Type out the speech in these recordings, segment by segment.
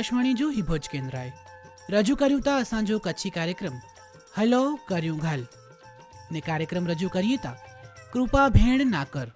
આકાશવાણી જો ભુજ કેન્દ્રાએ. રજૂ કર્યું તા અસાંજો કચ્છી કાર્યક્રમ. હલો, કર્યું ઘાલ. ને કાર્યક્રમ રજૂ કરીએ તા કૃપા ભેણ નાકર.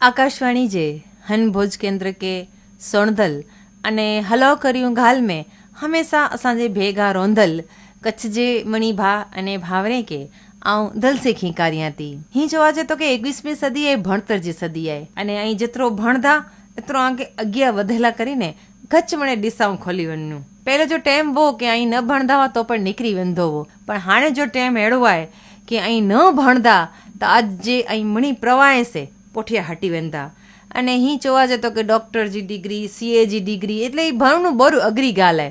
આકાશવાણી જે હન ભોજ કેન્દ્ર કે સોણધલ અને હલો, કર્યું ઘાલ મેં હંમેશા અસાંજે ભેગા રોંધલ. કચ્છ જે મણી ભા અને ભાવરે કે ऐं दिल से खींकारियां थी ही चवा जे तो की એકવીસમી સદી એ ભણતર જે સદી આય અને અહીં જેટલો ભણતા એટલો આગે અગિયાર વધેલા કરીને ગચ્છ મને ડિસાઉં ખોલી વનનું પહેલો જો ટેમ વો કે અહીં ન હોય તો પણ નીકળી વેંધો હો પણ હાણે જો ટેમ એળવાય કે અહીં ન ભણતા, તો આજ અહીં મણી પ્રવાહે છે, પોઠિયા હટી વેંધા. અને અહીં જોવા જતો કે ડૉક્ટરજી ડિગ્રી, સીએજી ડિગ્રી, એટલે એ ભણનું બરું અઘરી ગાલે.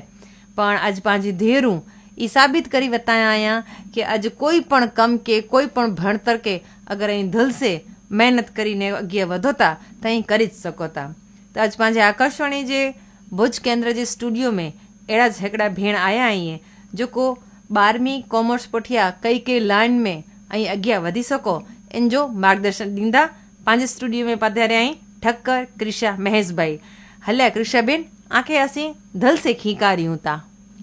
પણ આજ પાંજી ધેરું એ સાબિત કરી બતાયા અહીંયા કે આજ કોઈ પણ કમ કે, કોઈ પણ ભણતર કે, અગર અહીં ધલશે, મહેનત કરીને અગિયાર વધોતા, તો અહીં કરી જ શકોતા. તો આજ પાંજે આકર્ષણી જે ભુજ केंद्र जी स्टूडियो में अहिड़ा झगड़ा भेण आया आहीं जेको ॿारहवीं कॉमर्स पुठिया कई कई लाइन में ऐं अॻियां वधी सघो इन जो मार्गदर्शन ॾींदा पंहिंजे स्टूडियो में पधारिया आहीं ठक्कर कृषा महेश भाई हलिया कृषा बेन आखे असीं दिलि से खीकारियूं था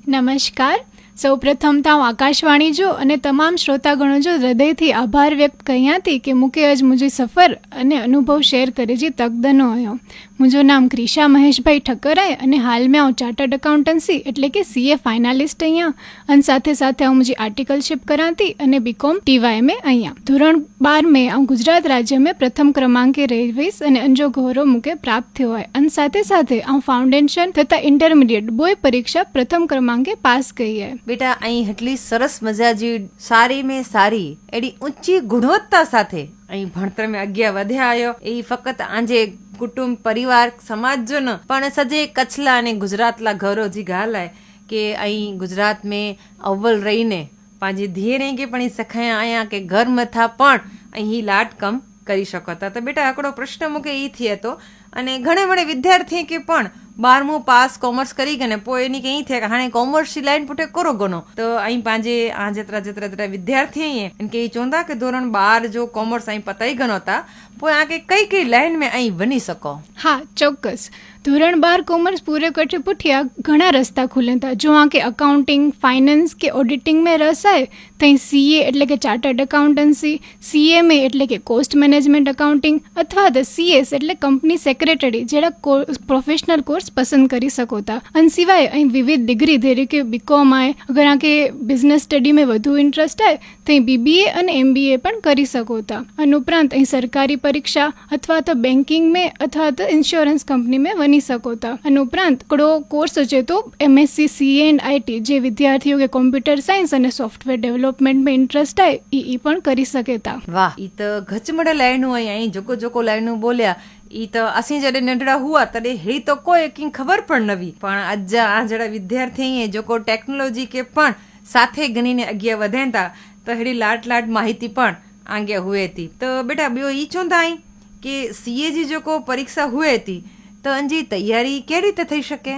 नमस्कार સૌ પ્રથમ તો હું આકાશવાણી જો અને તમામ શ્રોતાગણો જો હૃદયથી આભાર વ્યક્ત કર્યાથી કે મૂકે આજ મુજી સફર અને અનુભવ શેર કરે જે તકદનો આવ્યો મુજો નામ ક્રિશા મહેશભાઈ ઠક્કરાય અને હાલ મેં હું ચાર્ટર્ડ એકાઉન્ટન્સી એટલે કે સીએ ફાઇનાલિસ્ટ અહીંયા. અને સાથે સાથે હું મુજી આર્ટિકલશીપ કરાતી અને બીકોમ ટીવાય મેં અહીંયા. ધોરણ બાર મેં હું ગુજરાત રાજ્ય મેં પ્રથમ ક્રમાંકે રહેવીશ અને અંજો ગૌરવ મુકે પ્રાપ્ત થયો હોય. અને સાથે સાથે હું ફાઉન્ડેશન તથા ઇન્ટરમીડિયેટ બોય પરીક્ષા પ્રથમ ક્રમાંકે પાસ કરી હોય બેટા, અહીં એટલી સરસ મજાજી સારી મેં સારી, એડી ઊંચી ગુણવત્તા સાથે અહીં ભણતર મેં અગિયાર વધ્યા આવ્યો એ ફક્ત આજે કુટુંબ, પરિવાર સમાજ જો ન, પણ સજે કચ્છલા અને ગુજરાતલા ગૌરવજી ગાલાય કે અહીં ગુજરાત મેં અવ્વલ રહીને પાંજી ધીરે કે પણ સખાયા આયા કે ઘર મથા પણ અહીં લાટ કમ કરી શકો. હતા તો બેટા, આકડો પ્રશ્ન મૂકે એ થયો હતો અને ઘણા બધા વિદ્યાર્થી કે પણ બારમું પાસ કોમર્સ કરી ગને પોઈ એની કઈ થાય હાણે કોમર્સની લાઈન પોટે કરો ગનો તો અહીં પાંજે આ જેતરા જેતરા જેતરા વિદ્યાર્થી અહીં એમ કે એ ચોંધા કે ધોરણ બાર જો કોમર્સ અહીં પતાઈ ગનો હતા પોઈ આ કે કઈ કઈ લાઈન મેં અહીં બની શકો? હા, ચોક્કસ. ધોરણ બાર કોમર્સ પૂરે કરશે પૂઠ્યા ઘણા રસ્તા ખુલ્યા હતા જો આ કે અકાઉન્ટિંગ ફાઇનાન્સ કે ઓડિટિંગ મેં રસ આવે ત્યાં સીએ એટલે કે ચાર્ટર્ડ એકાઉન્ટન્સી સીએમએ એટલે કે કોસ્ટ મેનેજમેન્ટ એકાઉન્ટિંગ અથવા તો સીએસ એટલે કંપની સેક્રેટરી જેવા પ્રોફેશનલ કોર્સ પસંદ કરી શકો હતા અને સિવાય અહીં વિવિધ ડિગ્રી ધેરી કે બીકોમ આય ઘણા કે બિઝનેસ સ્ટડીમાં વધુ ઇન્ટરેસ્ટ હોય તો બીબીએ અને એમબીએ પણ કરી શકો હતા અને ઉપરાંત અહીં સરકારી પરીક્ષા અથવા તો બેન્કિંગ મેં અથવા તો ઇન્સ્યોરન્સ કંપની મેં બની શકો હતા અને ઉપરાંત કડો કોર્સ છે તો એમએસસી સીએ એન્ડ આઈટી જે વિદ્યાર્થીઓ કે કોમ્પ્યુટર સાયન્સ અને સોફ્ટવેર ડેવલપ ડેવલપમેન્ટમાં ઇન્ટરેસ્ટ હોય એ એ પણ કરી શકે તા. વાહ. ઈ તો ગચમડ લાઈનું હોય અહીં જોકો જોકો લાઈનું બોલ્યા. ઈ તો અસી જડે નંઢડા હુઆ તડે હે તો કોઈ કિંગ ખબર પણ નવી. પણ આજ આ જડા વિદ્યાર્થી જોકો ટેકનોલોજી કે પણ સાથે ગણીને અગિયા વધેતા તો હેડી લાટ લાટ માહિતી પણ આંગે હુએ હતી તો બેટા બ્યો ઈ ચોંધાઈ કે સીએજી જોકો પરીક્ષા હુએ હતી તો અંજી તૈયારી કેવી રીતે થઈ શકે?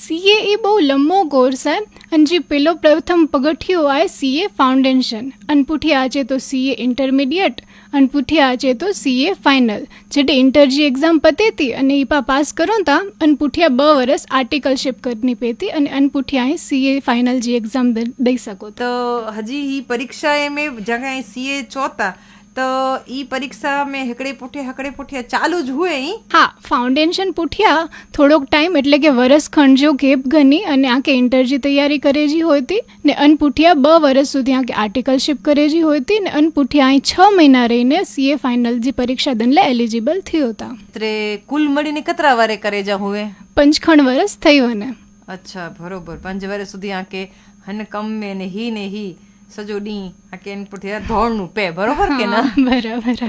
સીએ એ બહુ લંબો કોર્સ છે અને જે પેલો પ્રથમ પગથિયો આવે સીએ ફાઉન્ડેશન. અને પુઠિયા આજે તો સીએ ઇન્ટરમીડિયેટ અને પુઠિયા આજે તો સીએ ફાઇનલ. જેટે ઇન્ટરજી એક્ઝામ પતેતી અને ઈપા પાસ કરો તા અને પુઠિયા બ વર્ષ આર્ટિકલશિપ કરની પેતી અને અનપુઠિયા અહીં સીએ ફાઇનલ जी એક્ઝામ દઈ શકો તો. હજી એ પરીક્ષા એ મેં જગह સીએ ચોતા તો ઈ પરીક્ષા મેં હકડે પુઠે હકડે પુઠે ચાલુ જ હોય હા ફાઉન્ડેશન પુઠિયા થોડોક ટાઈમ એટલે કે વરસ ખંડ જો ગેપ ગની અને આ કે ઇન્ટરજી તૈયારી કરેજી હોતી ને અન પુઠિયા બ વર્ષ સુધી આ કે આર્ટિકલશિપ કરેજી હોતી ને અન પુઠિયા અહીં છ મહિના રહીને સીએ ફાઇનલ જી પરીક્ષા દનલે એલિજિબલ થયો હતા ત્રે કુલ મળીને કતરા વારે કરે જા હુએ? પંચખંડ વર્ષ થયું ને અચ્છા બરોબર. પંચ વર્ષ સુધી આ કે હન કમ ને હી ને હી. સજો ડી આ કેન પરથી ધોળનું પે બરોબર કે ના? બરાબર.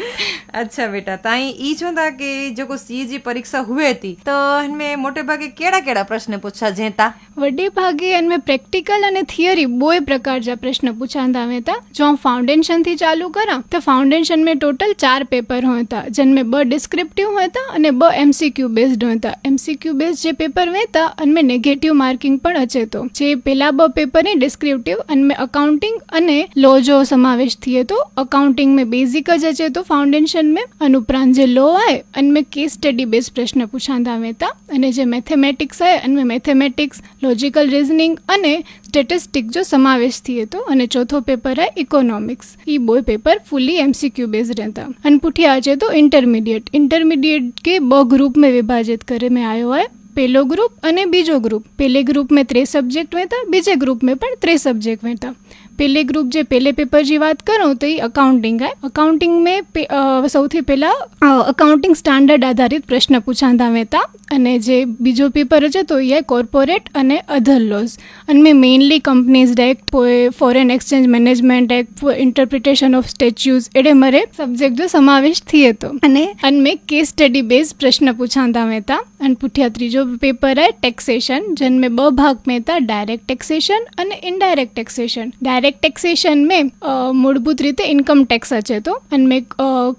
અચ્છા બેટા તાઈ ઈ જો તા કે જો સીજી પરીક્ષા હુએ હતી તો હમે મોટે ભાગે કેડા કેડા પ્રશ્ન પૂછા જેતા વડે ભાગે હમે પ્રેક્ટિકલ અને થિયરી બોય પ્રકાર જા પ્રશ્ન પૂછાંદા હતા જો હું ફાઉન્ડેશનથી ચાલુ કરા તો ફાઉન્ડેશન મે ટોટલ ચાર પેપર હતા જેનમે બ ડિસ્ક્રિપ્ટિવ હતા અને બ એમસીક્યુ બેઝડ હતા. એમસીક્યુ બેઝ જે પેપર વેતા અને મે નેગેટિવ માર્કિંગ પણ અચેતો. જે પેલા બ પેપર ને ડિસ્ક્રિપ્ટિવ અને મે અકાઉન્ટિંગ અને લો जो समावेश थिए तो अकाउंटिंग में बेसिक ज अचे तो फाउंडेशन में अन उपरांत जो लॉ आहे अन में केस स्टडी बेस्ड प्रश्न पूछांदा वेंदा અને જે મેથેમેટિક્સ आहे અન में મેથેમેટિક્સ લોજિકલ રિઝનિંગ અને સ્ટેટિસ્ટિક જો સમાવેશ થઈએ તો. અને ચોથો પેપર હે ઇકોનોમિક્સ એ બોય પેપર ફૂલી એમસીક્યુ બેઝ રહેતા. અને પૂઠ્યા છે તો ઇન્ટરમીડિયેટ ઇન્ટરમીડિયેટ કે બ ગ્રુપ મેં વિભાજિત કરે મેં આવ્યો હે પહેલો ગ્રુપ અને બીજો ગ્રુપ પહેલે ગ્રુપ મેં ત્રે સબ્જેક્ટ વહેતા, બીજે ગ્રુપ મેં પણ ત્રે સબ્જેક્ટ વહેતા. પેલે ગ્રુપ જે પેલે पेपर जी बात करूँ तो ये अकाउंटिंग है अकाउंटिंग में पे, आ, સૌથી પહેલાં અકાઉન્ટિંગ સ્ટાન્ડર્ડ આધારિત પ્રશ્ન પૂછાતા હતા અને જે બીજો પેપર છે તો એ કોર્પોરેટ અને અધર લોઝ અને મેં mainly companies act foreign exchange management act interpretation of statutes એડે મારે સબ્જેક્ટનો સમાવેશ થયો હતો અને? અને મેં કેસ સ્ટડી બેઝ પ્રશ્ન પૂછાતા હતા અને પૂઠ્યા ત્રીજો પેપર હે ટેક્સેશન જેને મેં બ ભાગ મેં હતા ડાયરેક્ટ ટેક્સેશન અને indirect taxation direct direct taxation મેં મૂળભૂत રીતે ઇન્કમ ટેક્સ છે તો અને મેં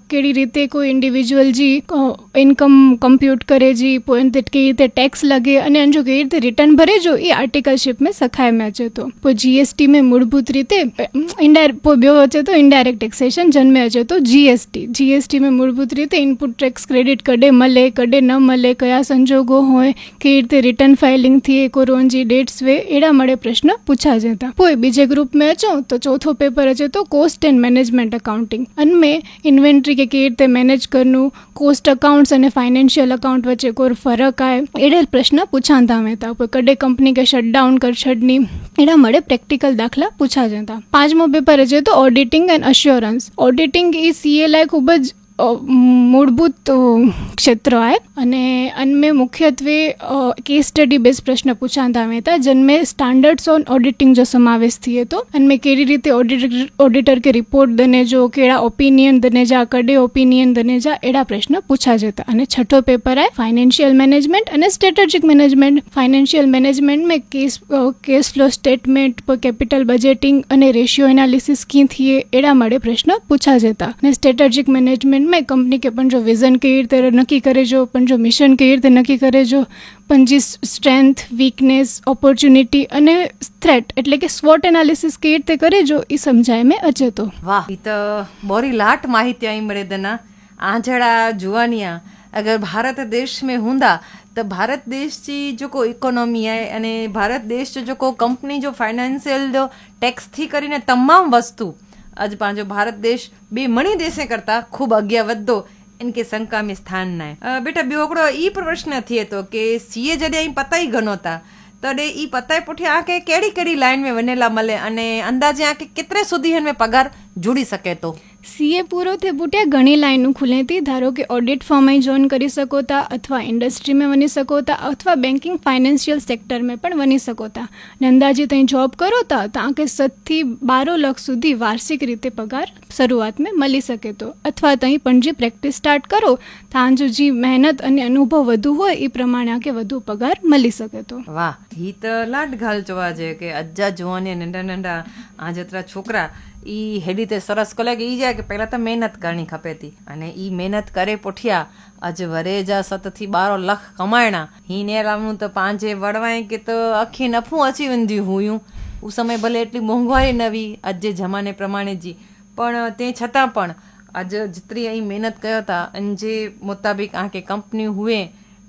કેવી રીતે કોઈ ઇન્ડિવિજ્યુઅલ જી ઇન્કમ કમ્પ્યુટ કરે જી પોઈન્ટ કેવી રીતે ટેક્સ લાગે અને જો કેવી રીતે રિટર્ન ભરે જો એ આર્ટિકલશીપ મેં સખાય મેં છે તો પછી જીએસટી મેં મૂળભૂત રીતે ઇન્ડાયરેક્ટ બ્યો છે તો ઇન્ડાયરેક્ટ ટેક્સેશન જન્મે છે તો જીએસટી જીએસટી મેં મૂળભૂત રીતે ઇનપુટ ટેક્સ ક્રેડિટ કડે મળે કડે ન મળે કયા સંજોગો હોય કેવી રીતે રિટર્ન ફાઇલિંગથી કોરોનજી ડેટ્સ વે એડા મળે પ્રશ્ન પૂછા જતા કોઈ બીજે ગ્રુપ મેં में अचो तो चौथो पेपर अचे तो कोस्ट एंड मैनेजमेंट अकाउंटिंग उनमें इन्वेंट्री के केवी રીતે મેનેજ કરવું કોસ્ટ અકાઉન્ટ્સ અને ફાઇનાન્શિયલ અકાઉન્ટ વચ્ચે કોઈ ફરક આવે એડે પ્રશ્ન પૂછાંતા વેતા કોઈ કડે કંપની કે શટડાઉન કર છડની એના મળે પ્રેક્ટિકલ દાખલા પૂછા જતા પાંચમો પેપર છે તો ઓડિટિંગ એન્ડ અશ્યોરન્સ ઓડિટિંગ એ સીએલઆઈ ખૂબ જ અ, મૂળભૂત ક્ષેત્ર है અને અનમે મુખ્યત્વે કેસ સ્ટડી બેઝ પ્રશ્ન પૂછાતા આવ્યા હતા જેનમે સ્ટાન્ડર્ડ્સ ઓન ઓડિટિંગ જો સમાવેશ થયો હતો અનમે કેવી રીતે ઓડિટર ઓડિટર કે રિપોર્ટ દને જો, કેળા ઓપિનિયન દને જા, કડે ઓપિનિયન દને જા, એડા પ્રશ્ન પૂછા જતા. અને છઠ્ઠો પેપર આય ફાઇનાન્શિયલ મેનેજમેન્ટ અને સ્ટ્રેટેજિક મેનેજમેન્ટ ફાઇનાન્શિયલ મેનેજમેન્ટ મેં કેસ કેસ ફ્લો સ્ટેટમેન્ટ પર કેપિટલ બજેટિંગ અને રેશિયો એનાલિસિસ કી થઈએ એડા મળે પ્રશ્ન પૂછા જતા. અને સ્ટ્રેટેજિક મેનેજમેન્ટ મેં કંપની કે પણ જો વિઝન કેવી રીતે નક્કી કરે જો, પણ જો મિશન કેવી રીતે નક્કી કરે જો, પણ જે સ્ટ્રેન્થ વીકનેસ ઓપોર્ચ્યુનિટી અને થ્રેટ એટલે કે સ્વોટ એનાલિસિસ કેવી રીતે કરે જો, એ સમજાય મેં અજતો વાહ એ તો બોરી લાટ માહિતી અહીં મળે દના. આંજળા જુવાનિયા. અગર ભારત દેશ મેં હુંદા, તો ભારત દેશની જો કોઈ ઇકોનોમી આય અને ભારત દેશ જો કોઈ કંપની જો ફાઇનાન્શિયલ ટેક્સથી કરીને તમામ વસ્તુ अॼु पंहिंजो भारत देश ॿिए मणी देश करता ख़ूब अॻियां वधंदो इनखे शंका में स्थान न आहे बेटा ॿियो हिकिड़ो ई प्रश्न थिए थो की सीए जॾहिं पता ई घणो था तॾहिं ई पता ई पुठियां आके कहिड़ी कहिड़ी लाइन में वञेला मले अने अंदाज़े आके केतिरे सुधी हिन में पघारु जुड़ी सघे थो સીએ પૂરો થે પૂટ્યા ઘણી લાઈનો ખુલેતી ધારો કે ઓડિટ ફોર્મમાં જોઈન કરી શકો તા અથવા ઇન્ડસ્ટ્રીમાં વની શકો તા અથવા બેન્કિંગ ફાઇનાન્શિયલ સેક્ટરમાં પણ બની શકો તા નંદાજી તહીં જોબ કરો તા તાકે સતથી બારો લાખ સુધી વાર્ષિક રીતે પગાર શરૂઆતમાં મળી શકે તો. અથવા તહીં પણ જે પ્રેક્ટિસ સ્ટાર્ટ કરો ત્યાં જો જે મહેનત અને અનુભવ વધુ હોય એ પ્રમાણે આકે વધુ પગાર મળી શકે તો. વાહ, ઈ તો લાડ ઘાલ જોવા છે કે અજ્જા જોવાની નંડા નંડા આ જતરા છોકરા એ હેડી તે સરસ કોલે કે એ જાય કે પહેલાં તો મહેનત કરણી ખપેતી અને એ મહેનત કરે પોઠિયા. અજ વરેજા સતથી બારો લખ કમાયણા. હીને રામનું તો પાંજે વળવાય કે તો આખી નફું અચી ઊંધ્યું હુયું. ઉ સમય ભલે એટલી મોંઘવારી નવી આજે જમાને પ્રમાણે જી. પણ તે છતાં પણ આજે જેટલી અહીં મહેનત કર્યો હતા અને જે મુતાબિક આંકે કંપની હુએ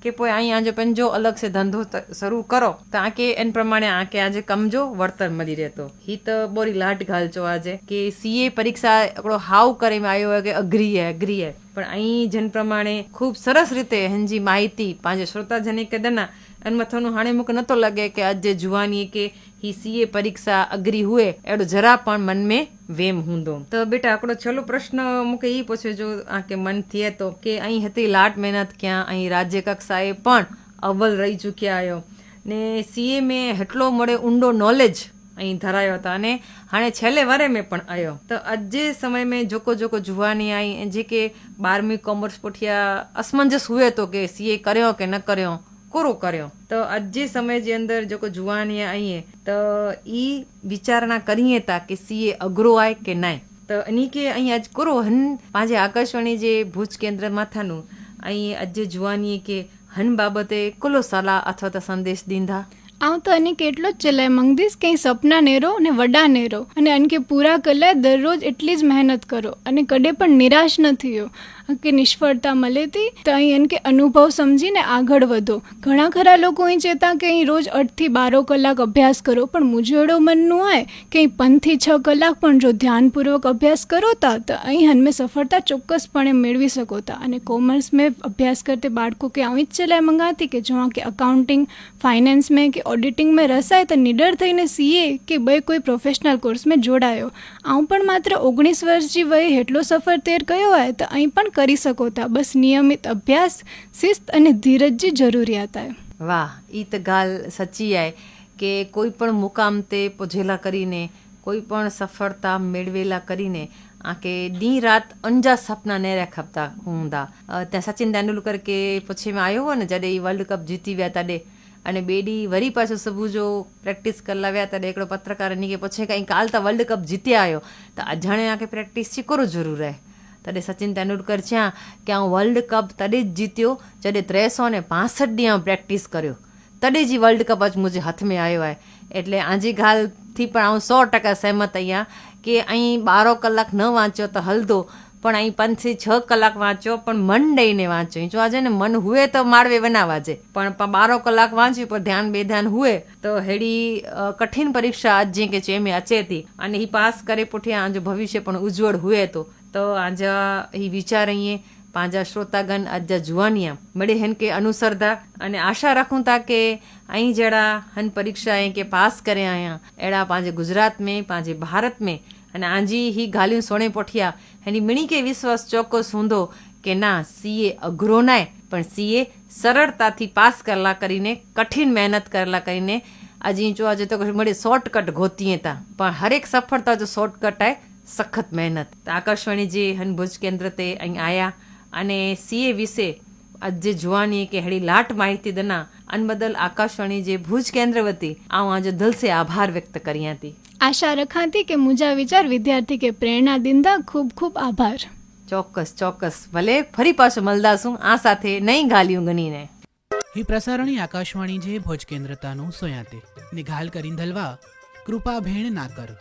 કે કોઈ અહીંયા જો પણ જો અલગ સે ધંધો શરૂ કરો તાકે એન પ્રમાણે આકે આજે કમજો વળતર મળી રહેતો. હિત બોરી લાટ ઘાલચો આજે કે સીએ પરીક્ષા આપણો હાવ કરીને આવ્યો હોય કે અઘરી હે અઘરી હે. પણ અહીં જન પ્રમાણે ખૂબ સરસ રીતે હંજી માહિતી પાંજે શ્રોતાજને કે દના એનમાં થવાનું હાણેમુખ નહોતો લાગે કે આજે જુવાની કે હી સીએ પરીક્ષા અઘરી હુએ, એડો જરા પણ મન મે વેમ હુંદો. તો બેટા, આપણો છેલ્લો પ્રશ્ન મૂકે એ પૂછે જો આ કે મન થયે તો કે અહીં હતી લાટ મહેનત ક્યાં, અહીં રાજ્ય કક્ષાએ પણ અવ્વલ રહી ચૂક્યા આવ્યો ને સીએ મેં એટલો મળે ઊંડો નોલેજ અહીં ધરાયો હતો અને હાણે છેલ્લે વરે મેં પણ આવ્યો તો આજે સમય મેં જોકો જોકો જુવાની આવી જે કે બારમી કોમર્સ પોઠિયા અસમંજસ હુએ તો કે સીએ કર્યો કે ન કર્યો. કોરો કર્યો? તો આજે સમયની અંદર જો કોઈ જુવાનીએ આવીએ તો એ વિચારણા કરીએ તા કે સીએ અઘરો આય કે નાય. તો એની કે અહીં આજ કોરો હન પાંજે આકાશવાણી જે ભુજ કેન્દ્ર માથાનું, અહીં આજે જુવાનીએ કે હન બાબતે કોલો સલાહ અથવા તો સંદેશ દીધા? આવું તો એને કેટલો જ ચલાય. મંગદીશ કંઈ સપના નેરો અને વડા નેરો. અને અનકે પૂરા કલાય દરરોજ એટલી જ મહેનત કરો. અને કડે પણ નિરાશ ન થયો. કે નિષ્ફળતા મળે તો અહીં એમ કે અનુભવ સમજીને આગળ વધો. ઘણા ખરા લોકો અહીં ચેતા કે અહીં રોજ અઠથી બારો કલાક અભ્યાસ કરો, પણ મુજેડો મનનું હોય કે અહીં પંથી છ કલાક પણ જો ધ્યાનપૂર્વક અભ્યાસ કરો તા તો અહીં હમે સફળતા ચોક્કસપણે મેળવી શકો તા અને કોમર્સ મેં અભ્યાસ કરતે બાળકો કે આવી જ ચલાય મંગાતી કે જો કે અકાઉન્ટિંગ ફાઇનાન્સ મેં કે ઓડિટિંગ મેં રસાય, તો નીડર થઈને સીએ કે બે કોઈ પ્રોફેશનલ કોર્સ મેં જોડાયો. આવું પણ માત્ર ઓગણીસ વર્ષ વર્ષની વયે એટલો સફર તેર કયો હોય, તો અહીં પણ કરી શકો હતા બસ નિયમિત અભ્યાસ, શિસ્ત અને ધીરજની જરૂરિયાત આવે વાહ, ઈ તો ગાલ સચી આય કે કોઈ પણ મુકામ તે પોઝેલા કરીને, કોઈ પણ સફળતા મેળવેલા કરીને આંકે દી રાત અંજા સપના ને રાખતા ઊંધા ત્યાં સચિન તેંડુલકર કે પછી મેં આવ્યો ને, જ્યારે એ વર્લ્ડ કપ જીતી ગયા તાડે અને બેડી વરી પાછું સબુ જો પ્રેક્ટિસ કરલાવ્યા તાડે એકડો પત્રકારની કે પછી કંઈક હાલતા વર્લ્ડ કપ જીતી આવ્યો તો અજાણે આંકે પ્રેક્ટિસ શીખવું જરૂર રહે ત્યારે સચિન તેંડુલકર જ્યાં કે આ વર્લ્ડ કપ તડે જ જીત્યો, જ્યારે ત્રેસો ને પાસઠ દી પ્રેક્ટિસ કર્યો. તડે જ વર્લ્ડ કપ આજ મુજે હાથમાં આવ્યો હોય. એટલે આજી ગાલથી પણ હું સો ટકા સહેમત અહીંયા, કે અહીં બારો કલાક ન વાંચ્યો તો હલદો, પણ અહીં પાંચથી છ કલાક વાંચ્યો, પણ મન દઈને વાંચ્યો જો આજે ને મન હુએ તો માળવે બનાવા છે પણ બારો કલાક વાંચ્યું પણ ધ્યાન બે ધ્યાન હુએ, તો હેડી કઠિન પરીક્ષા આજ જે કે ચેમે અચેતી અને એ પાસ કરે પૂઠ્યા આજ ભવિષ્ય પણ ઉજ્જવળ હુએ તો. તો આજ એ વિચારીએ, પાંજા શ્રોતાગન આજ જુવાનિયા. મળે હન કે અનુસરતા અને આશા રાખું તા કે અહીં જડા હન પરીક્ષાએ કે પાસ કરે આયા, એડા પાંજે ગુજરાત મેં, પાંજે ભારત મેં. અને આંજી હી ગાલ્યું સોણે પોઠિયા. એની મિણી કે વિશ્વાસ ચોક્કસ ઊંધો કે ના, સીએ અઘરો નાય, પણ સીએ સરળતાથી પાસ કરલા કરીને, કઠિન મહેનત કરલા કરીને, આજે જો આજે તો મળે શોર્ટકટ ગોતીએ તા. પણ હરેક સફળતા જો શોર્ટકટ આય સખત મહેનત. આકાશવાણીજી હનભુજ કેન્દ્ર તે અહીં આવ્યા અને સીએ વિશે આજે જોવાની કે હેડી લાટ માહિતી દના અન આકાશવાણી જે ભુજ કેન્દ્ર વતી આવું આજે દિલ આભાર વ્યક્ત કરી હતી આશા રખાતી કે મુજા વિચાર વિદ્યાર્થી કે પ્રેરણા દિંદા ખૂબ ખૂબ આભાર. ચોક્કસ ચોક્કસ. ભલે ફરી પાછો મળદાશું આ સાથે નહીં ગાલિયું ગણીને હી પ્રસારણી આકાશવાણી જે ભોજ કેન્દ્રતાનું સોયાતે. નિઘાલ કરીન ધલવા કૃપા ભેણ ના કર.